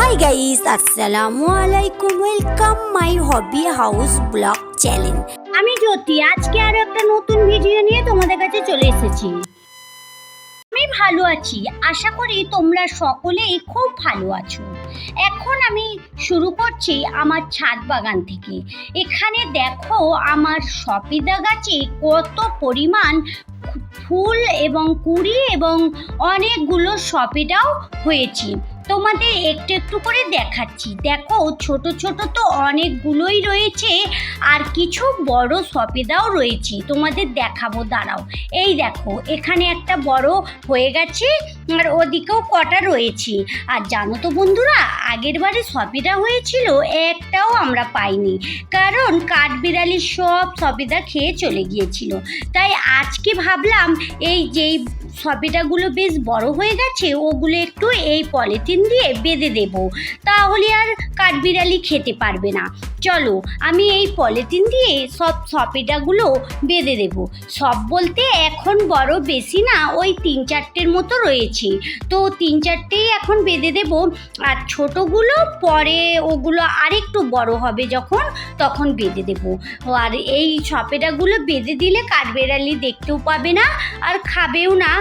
High guys আসসালামু আলাইকুম welcome my hobby house blog channel আমি জ্যোতি, আজকে আরও একটা নতুন ভিডিও নিয়ে তোমাদের কাছে চলে এসেছি। আমি ভালো আছি। আশা করি তোমরা সকলেই খুব ভালো আছো। এখন আমি শুরু করছি আমার ছাদ বাগান থেকে। এখানে দেখো আমার সপিদা গাছে কত পরিমাণ ফুল এবং কুড়ি এবং অনেকগুলো সপেটাও হয়েছে। তোমাদের একটু একটু করে দেখাচ্ছি। দেখো, ছোট ছোট তো অনেকগুলোই রয়েছে আর কিছু বড় সপেদাও রয়েছে। তোমাদের দেখাবো, দাঁড়াও। এই দেখো, এখানে একটা বড় হয়ে গেছে আর ওদিকেও কটা রয়েছে। আর জানো তো বন্ধুরা, আগের বারে সপেদা হয়েছিল, একটাও আমরা পাইনি। কারণ কাঠবিড়ালি সব সপেদা খেয়ে চলে গিয়েছিল। তাই আজকে ভাবলাম, এই যেই সপেটাগুলো বেশ বড় হয়ে গেছে, ওগুলো একটু এই পলিথিন দিয়ে বেঁধে দেব। তাহলে আর কাঠবিড়ালি খেতে পারবে না। চলো, আমি এই পলিথিন দিয়ে সব সপেটাগুলো বেঁধে দেব। সব বলতে এখন বড় বেশি না, ওই তিন চারটের মতো রয়েছে। তো তিন চারটেই এখন বেঁধে দেব। আর ছোটোগুলো পরে ওগুলো আরেকটু বড় হবে যখন, তখন বেঁধে দেব। আর এই সপেটাগুলো বেঁধে দিলে কাঠবেড়ালি দেখতেও পাবে না, আর খাবেও না।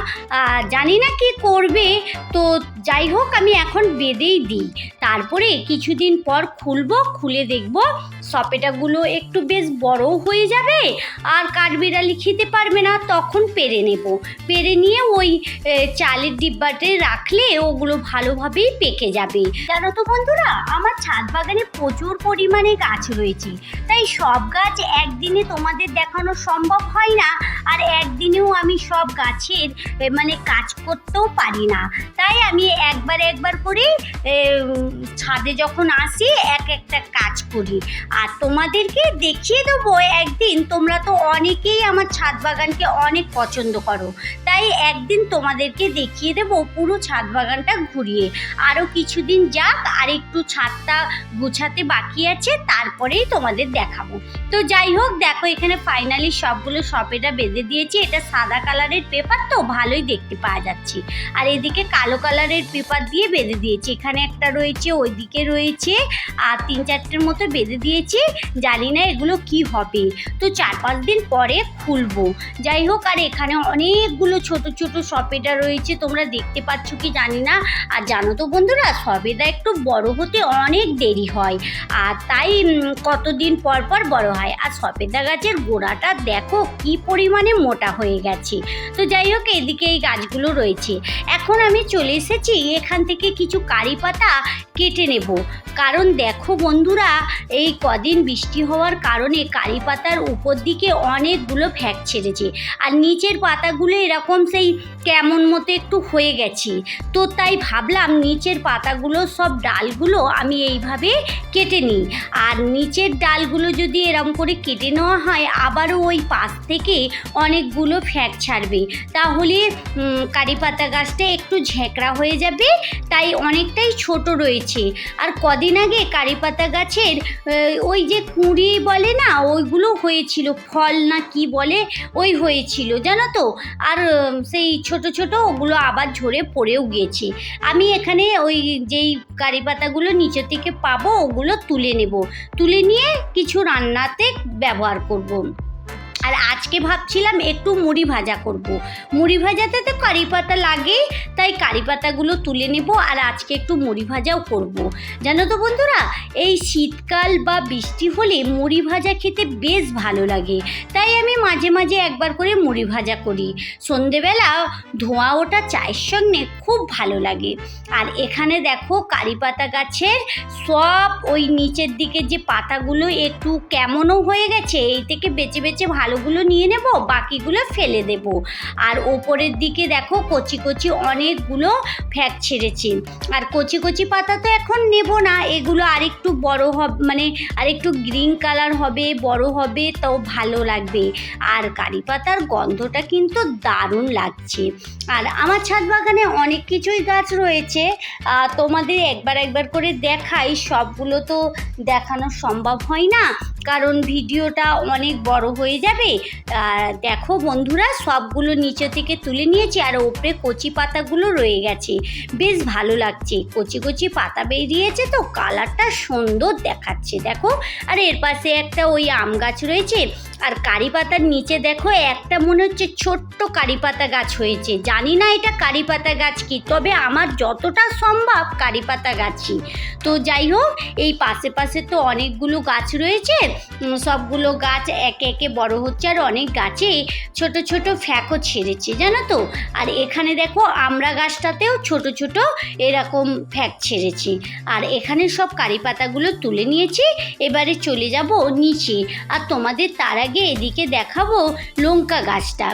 জানি না কি করবে। তো যাই হোক, আমি এখন বেঁধেই দিই। তারপরে কিছুদিন পর খুলবো, খুলে দেখব। সপেটাগুলো একটু বেশ বড়ও হয়ে যাবে আর কাঠবিড়ালি খেতে পারবে না, তখন পেরে নেব। পেরে নিয়ে ওই চালের ডিব্বাতে রাখলে ওগুলো ভালোভাবেই পেকে যাবে। জানো তো বন্ধুরা, আমার ছাদ বাগানে প্রচুর পরিমাণে গাছ রয়েছে। তাই সব গাছ একদিনে তোমাদের দেখানো সম্ভব হয় না। আর একদিনেও আমি সব গাছের মানে কাজ করতেও পারি না। তাই আমি একবার একবার করে ছাদে যখন আসি, এক একটা কাজ করি। আর তোমাদেরকে দেখিয়ে দেবো একদিন, তোমরা তো অনেকেই আমার ছাদ বাগানকে অনেক পছন্দ করো। তাই একদিন তোমাদেরকে দেখিয়ে দেবো পুরো ছাদ বাগানটা ঘুরিয়ে। আরও কিছুদিন যাক, আর একটু ছাদটা গুছাতে বাকি আছে, তারপরেই তোমাদের দেখাবো। তো যাই হোক, দেখো এখানে ফাইনালি সবগুলো সপেটা বেঁধে দিয়েছি, এটা সাদা কালারের পেপার তো ভালোই দেখতে পাওয়া যাচ্ছে। আর এদিকে কালো কালারের পেপার দিয়ে বেঁধে দিয়েছি। এখানে একটা রয়েছে, ওইদিকে রয়েছে, আর তিন চারটের মতো বেঁধে দিয়েছি। জানি না এগুলো কি হবে। তো চার পাঁচ দিন পরে খুলবো। যাই হোক, আর এখানে অনেকগুলো ছোট ছোট সপেটা রয়েছে। তোমরা দেখতে পাচ্ছ কি জানি না। আর জানো তো বন্ধুরা সবেদা একটু বড় হতে অনেক দেরি হয়। আর তাই কতদিন পর পর বড় হয়। আর সপেদা গাছের গোড়াটা দেখো কি পরিমাণে মোটা হয়ে গেছে। তো যাই হোক এদিকে এই গাছগুলো রয়েছে। এখন আমি চলে এসেছি, এখান থেকে কিছু কারি পাতা কেটে নেব। কারণ দেখো বন্ধুরা, এই কদিন বৃষ্টি হওয়ার কারণে কারি পাতার উপর দিকে অনেকগুলো ফ্যাক ছেড়েছে। আর নিচের পাতাগুলো এরকম সেই কেমন মতো একটু হয়ে গেছে। তো তাই ভাবলাম নিচের পাতাগুলো সব ডালগুলো আমি এইভাবে কেটে নিই। আর নিচের ডালগুলো যদি এরম করে কেটে নেওয়া হয়, আবারও ওই পাশ থেকে অনেকগুলো ফ্যাক ছাড়বে। তাহলে কারি পাতা গাছটা একটু ঝেঁকড়া হয়ে যাবে, তাই অনেকটাই ছোট রয়েছে। আর কদিন আগে কারি পাতা গাছের ওই যে কুঁড়ি বলে না, ওইগুলো হয়েছিল। ফল না কি বলে, ওই হয়েছিল, জানো তো? আর সেই ছোট ছোট ওগুলো আবার ঝরে পড়েও গিয়েছে আমি এখানে ওই যেই কারি পাতাগুলো নিচে থেকে পাবো, ওগুলো তুলে নেব। তুলে নিয়ে কিছু রান্নাতে ব্যবহার করব। আর আজকে ভাবছিলাম একটু মুড়ি ভাজা করব। মুড়ি ভাজাতে তো কারি পাতা লাগে, তাই কারি পাতাগুলো তুলে নেব আর আজকে একটু মুড়ি ভাজাও করব। জানো তো বন্ধুরা, এই শীতকাল বা বৃষ্টি হলে মুড়ি ভাজা খেতে বেশ ভালো লাগে তাই আমি মাঝে মাঝে একবার করে মুড়ি ভাজা করি সন্ধেবেলা ধোঁয়া ওটা চায়ের সঙ্গে খুব ভালো লাগে। আর এখানে দেখো কারি পাতা গাছের সব ওই নিচের দিকে যে পাতাগুলো একটু কেমনও হয়ে গেছে, এই থেকে বেছে বেছে ভালোগুলো নিয়ে নেব, বাকিগুলো ফেলে দেব। আর ওপরের দিকে দেখো কচি কচি অনেকগুলো ফ্যাক ছেড়েছে। আর কচি কচি পাতা তো এখন নেব না, এগুলো আরেকটু বড় হবে মানে আরেকটু গ্রিন কালার হবে, বড় হবে, তাও ভালো লাগবে। আর কারি পাতার গন্ধটা কিন্তু দারুণ লাগছে। আর আমার ছাদ বাগানে অনেক কিছুই গাছ রয়েছে। তোমাদের একবার একবার করে দেখাই। সবগুলো তো দেখানো সম্ভব হয় না। কারণ ভিডিওটা অনেক বড় হয়ে যাবে। দেখো বন্ধুরা, সবগুলো নিচে থেকে তুলে নিয়েছি আর ওপরে কচি পাতাগুলো রয়ে গেছে। বেশ ভালো লাগছে। কচি কচি পাতা বেরিয়েছে তো, কালারটা সুন্দর দেখাচ্ছে, দেখো। আর এর পাশে একটা ওই আম গাছ রয়েছে, আর কারি পাতার নিচে দেখো একটা মনে হচ্ছে ছোট্ট কারি পাতা গাছ হয়েছে। জানি না এটা কারি পাতা গাছ কি, তবে আমার যতটা সম্ভব কারি পাতা গাছই। তো যাই হোক, এই পাশে পাশে তো অনেকগুলো গাছ রয়েছে সবগুলো গাছ একে একে বড় হচ্ছে আর অনেক গাছে ছোট ছোট ফ্যাকও ছেড়েছে, জানো তো? আর এখানে দেখো আমরা গাছটাতেও ছোট ছোট এরকম ফ্যাক ছেড়েছি। আর এখানে সব কারি পাতাগুলো তুলে নিয়েছি, এবারে চলে যাব নিচে। আর তোমাদের তার আগে এদিকে দেখাবো লঙ্কা গাছটা।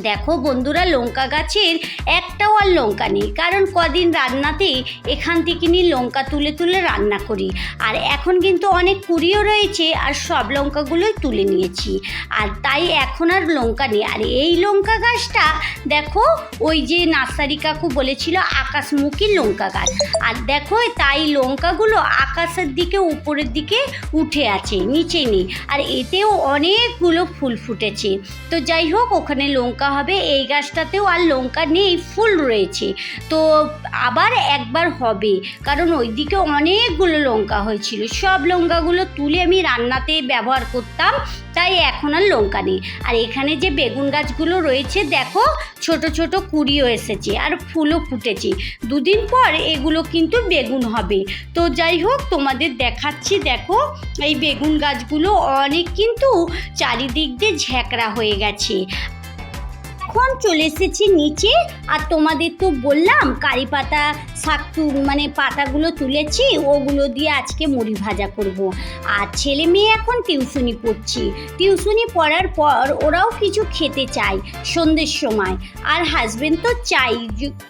দেখো বন্ধুরা, লঙ্কা গাছের একটাও আর লঙ্কা নেই। কারণ কদিন রান্নাতে এখান থেকে নিয়ে লঙ্কা তুলে তুলে রান্না করি। আর এখন কিন্তু অনেক কুড়িও রয়েছে আর সব লঙ্কাগুলোই তুলে নিয়েছি। আর তাই এখন আর লঙ্কা নেই। আর এই লঙ্কা গাছটা দেখো, ওই যে নার্সারি কাকু বলেছিল আকাশমুখী লঙ্কা গাছ। আর দেখো, তাই লঙ্কাগুলো আকাশের দিকে, উপরের দিকে উঠে আছে, নিচে নেই। আর এতেও অনেকগুলো ফুল ফুটেছে। তো যাই হোক, ওখানে লঙ্কা হবে, এই গাছটাতেও আর লঙ্কা নেই, ফুল রয়েছে। তো আবার একবার হবে, কারণ ওইদিকে অনেকগুলো লঙ্কা হয়েছিল। সব লঙ্কাগুলো তুলে আমি রান্নাতে ব্যবহার করতাম, তাই এখন আর লঙ্কা নেই। আর এখানে যে বেগুন গাছগুলো রয়েছে, দেখো, ছোট ছোট কুড়িও এসেছে আর ফুলও ফুটেছে। দুদিন পর এগুলো কিন্তু বেগুন হবে। তো যাই হোক, তোমাদের দেখাচ্ছি, দেখো, এই বেগুন গাছগুলো অনেক কিন্তু চারিদিক দিয়ে ঝ্যাকড়া হয়ে গেছে। এখন চলে এসেছি নিচে। আর তোমাদের তো বললাম কারি পাতা শাক মানে পাতাগুলো তুলেছি, ওগুলো দিয়ে আজকে মুড়ি ভাজা করব। আর ছেলে মেয়ে এখন টিউশনি পড়ছি। টিউশনি পড়ার পর ওরাও কিছু খেতে চায় সন্ধ্যের সময়। আর হাজবেন্ড তো চাই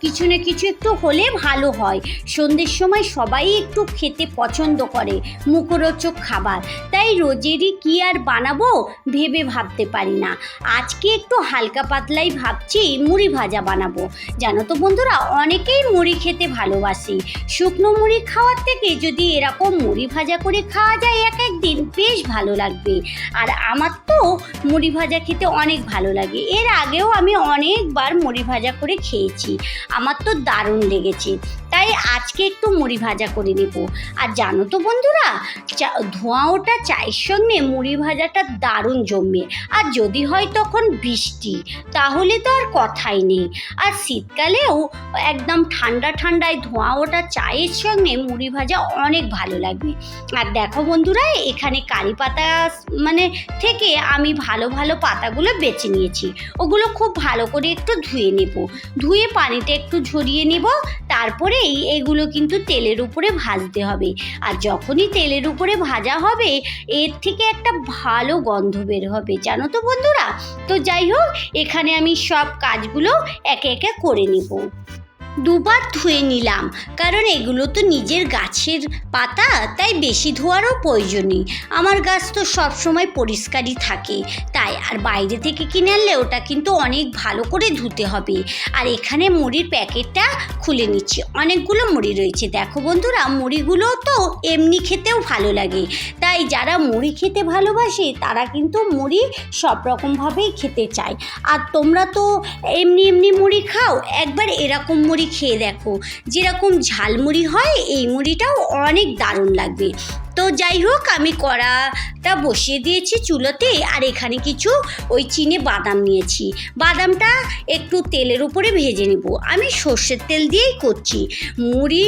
কিছু না কিছু একটু হলে ভালো হয়। সন্ধ্যের সময় সবাই একটু খেতে পছন্দ করে, মুখরোচক খাবার। তাই রোজেরই কি আর বানাবো ভেবে ভাবতে পারি না। আজকে একটু হালকা পাতলাই ভাবছি মুড়ি ভাজা বানাবো। জানো তো বন্ধুরা, অনেকেই মুড়ি খেতে ভালোবাসে। শুকনো মুড়ি খাওয়ার থেকে যদি এরকম মুড়ি ভাজা করে খাওয়া যায় এক একদিন বেশ ভালো লাগবে। আর আমার তো মুড়ি ভাজা খেতে অনেক ভালো লাগে। এর আগেও আমি অনেকবার মুড়ি ভাজা করে খেয়েছি। আমার তো দারুণ লেগেছে। তাই আজকে একটু মুড়ি ভাজা করে নেব। আর জানো তো বন্ধুরা, চা- ধোঁয়া ওটা চায়ের সঙ্গে মুড়ি ভাজাটা দারুণ জমবে আর যদি হয় তখন বৃষ্টি, তাহলে তো আর কথাই নেই। আর শীতকালেও একদম ঠান্ডা ঠান্ডা ঠান্ডায় ধোঁয়া ওটা চায়ের সঙ্গে মুড়ি ভাজা অনেক ভালো লাগবে। আর দেখো বন্ধুরা, এখানে কারি পাতা মানে থেকে আমি ভালো ভালো পাতাগুলো বেছে নিয়েছি। ওগুলো খুব ভালো করে একটু ধুয়ে নেব। ধুয়ে পানিতে একটু ঝরিয়ে নেব, তারপরেই এগুলো কিন্তু তেলের উপরে ভাজতে হবে। আর যখনই তেলের উপরে ভাজা হবে, এর থেকে একটা ভালো গন্ধ বের হবে, জানো তো বন্ধুরা? তো যাই হোক, এখানে আমি সব কাজগুলো একে একে করে নেব। দুবার ধুয়ে নিলাম। কারণ এগুলো তো নিজের গাছের পাতা, তাই বেশি ধোয়ারও প্রয়োজন নেই আমার গাছ তো সব সময় পরিষ্কারই থাকে। তাই আর বাইরে থেকে কিনে আনলে ওটা কিন্তু অনেক ভালো করে ধুতে হবে। আর এখানে মুড়ির প্যাকেটটা খুলে নিচ্ছি। অনেকগুলো মুড়ি রয়েছে। দেখো বন্ধুরা, মুড়িগুলো তো এমনি খেতেও ভালো লাগে। তাই যারা মুড়ি খেতে ভালোবাসে, তারা কিন্তু মুড়ি সব রকমভাবেই খেতে চায়। আর তোমরা তো এমনি এমনি মুড়ি খাও, একবার এরকম মুড়ি খেয়ে দেখো। যেরকম ঝালমুড়ি হয়, এই মুড়িটাও অনেক দারুণ লাগবে। তো যাই হোক, আমি কড়াটা বসিয়ে দিয়েছি চুলোতে, আর এখানে কিছু ওই চিনে বাদাম নিয়েছি। বাদামটা একটু তেলের উপরে ভেজে নেব। আমি সর্ষের তেল দিয়েই করছি। মুড়ি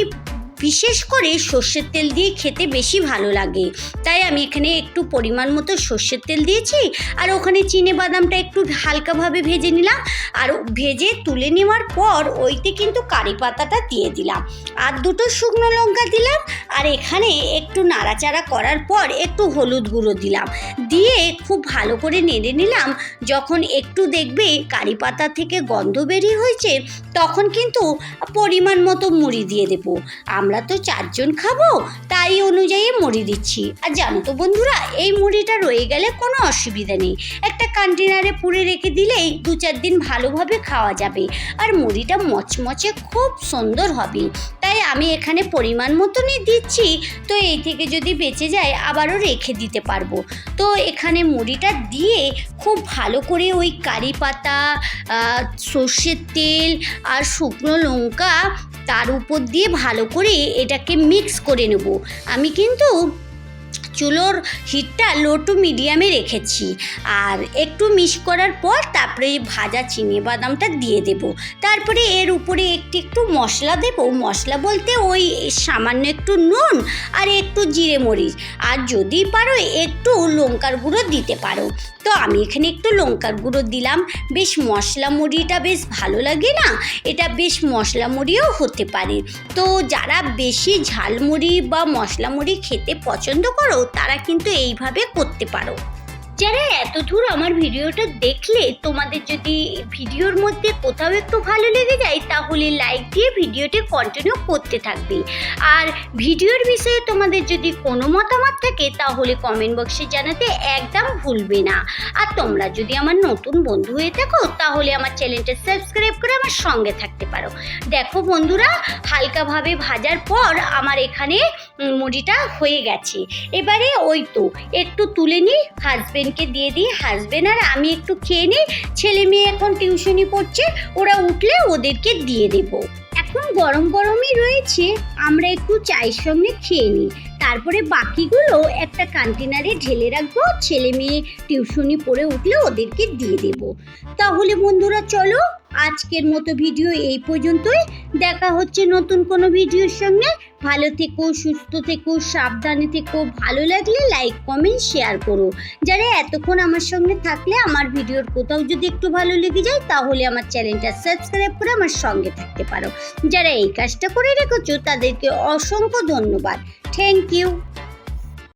বিশেষ করে সর্ষের তেল দিয়ে খেতে বেশি ভালো লাগে। তাই আমি এখানে একটু পরিমাণ মতো সর্ষের তেল দিয়েছি আর ওখানে চিনে বাদামটা একটু হালকাভাবে ভেজে নিলাম আর ভেজে তুলে নেওয়ার পর ওইতে কিন্তু কারি পাতাটা দিয়ে দিলাম। আর দুটো শুকনো লঙ্কা দিলাম আর এখানে একটু নাড়াচাড়া করার পর একটু হলুদ গুঁড়ো দিলাম। দিয়ে খুব ভালো করে নেড়ে নিলাম। যখন একটু দেখবে কারি পাতা থেকে গন্ধ বেরিয়ে হয়েছে, তখন কিন্তু পরিমাণ মতো মুড়ি দিয়ে দেবো। আমরা তো চারজন খাব, তাই অনুযায়ী মুড়ি দিচ্ছি। আর জানো তো বন্ধুরা, এই মুড়িটা রয়ে গেলে কোনো অসুবিধা নেই। একটা কন্টেনারে পুড়ে রেখে দিলেই দু চার দিন ভালোভাবে খাওয়া যাবে। আর মুড়িটা মচমচে খুব সুন্দর হবে। তাই আমি এখানে পরিমাণ মতনই দিচ্ছি, তো এই থেকে যদি বেঁচে যায় আবারও রেখে দিতে পারব। তো এখানে মুড়িটা দিয়ে খুব ভালো করে ওই কারি পাতা সর্ষের তেল আর শুকনো লঙ্কা তার উপর দিয়ে ভালো করে এটাকে মিক্স করে নেব। আমি কিন্তু চুলোর হিটটা লো টু মিডিয়ামে রেখেছি। আর একটু মিক্স করার পর তারপরে ভাজা চিনি বাদামটা দিয়ে দেব। তারপরে এর উপরে একটু একটু মশলা দেব। মশলা বলতে ওই সামান্য একটু নুন আর একটু জিরে মরিচ। আর যদি পারো একটু লঙ্কার গুঁড়ো দিতে পারো। তো আমি এখানে একটু লঙ্কার গুঁড়ো দিলাম। বেশ মশলা মুড়িটা বেশ ভালো লাগে না? এটা বেশ মশলা মুড়িও হতে পারে। তো যারা বেশি ঝালমুড়ি বা মশলা মুড়ি খেতে পছন্দ করো তারা কিন্তু এইভাবে করতে পারো। যারা এত দূর আমার ভিডিওটা দেখলে, তোমাদের যদি ভিডিওর মধ্যে কোথাও একটু ভালো লেগে যায়, তাহলে লাইক দিয়ে ভিডিওটি কন্টিনিউ করতে থাকবে। আর ভিডিওর বিষয়ে তোমাদের যদি কোনো মতামত থাকে, তাহলে কমেন্ট বক্সে জানাতে একদম ভুলবে না। আর তোমরা যদি আমার নতুন বন্ধু হয়ে থাকো, তাহলে আমার চ্যানেলটা সাবস্ক্রাইব করে আমার সঙ্গে থাকতে পারো। দেখো বন্ধুরা, হালকাভাবে ভাজার পর আমার এখানে মুড়িটা হয়ে গেছে। এবারে ওই তো, একটু তুলে নিই হাজবেন্ডকে দিয়ে দিই হাজবেন্ড আর আমি একটু খেয়ে নিই, ছেলে মেয়ে এখন টিউশনি পড়ছে, ওরা উঠলে ওদেরকে দিয়ে দেবো। এখন গরম গরমই রয়েছে, আমরা একটু চায়ের সঙ্গে খেয়ে নিই। তারপরে বাকিগুলো একটা কন্টেনারে ঢেলে রাখব, ছেলে মেয়ে টিউশনি পড়ে উঠলে ওদেরকে দিয়ে দেব। তাহলে বন্ধুরা চলো, আজকের মতো ভিডিও এই পর্যন্তই। দেখা হচ্ছে নতুন কোনো ভিডিওর সঙ্গে। ভালো থেকো, সুস্থ থেকো, সাবধানে থেকো। ভালো লাগলে লাইক কমেন্ট শেয়ার করো। যারা এতক্ষণ আমার সঙ্গে থাকলে আমার ভিডিওর কোথাও যদি একটু ভালো লেগে যায়, তাহলে আমার চ্যানেলটা সাবস্ক্রাইব করে আমার সঙ্গে থাকতে পারো। যারা এই কাজটা করে রেখেছো, তাদেরকে অসংখ্য ধন্যবাদ। thank you.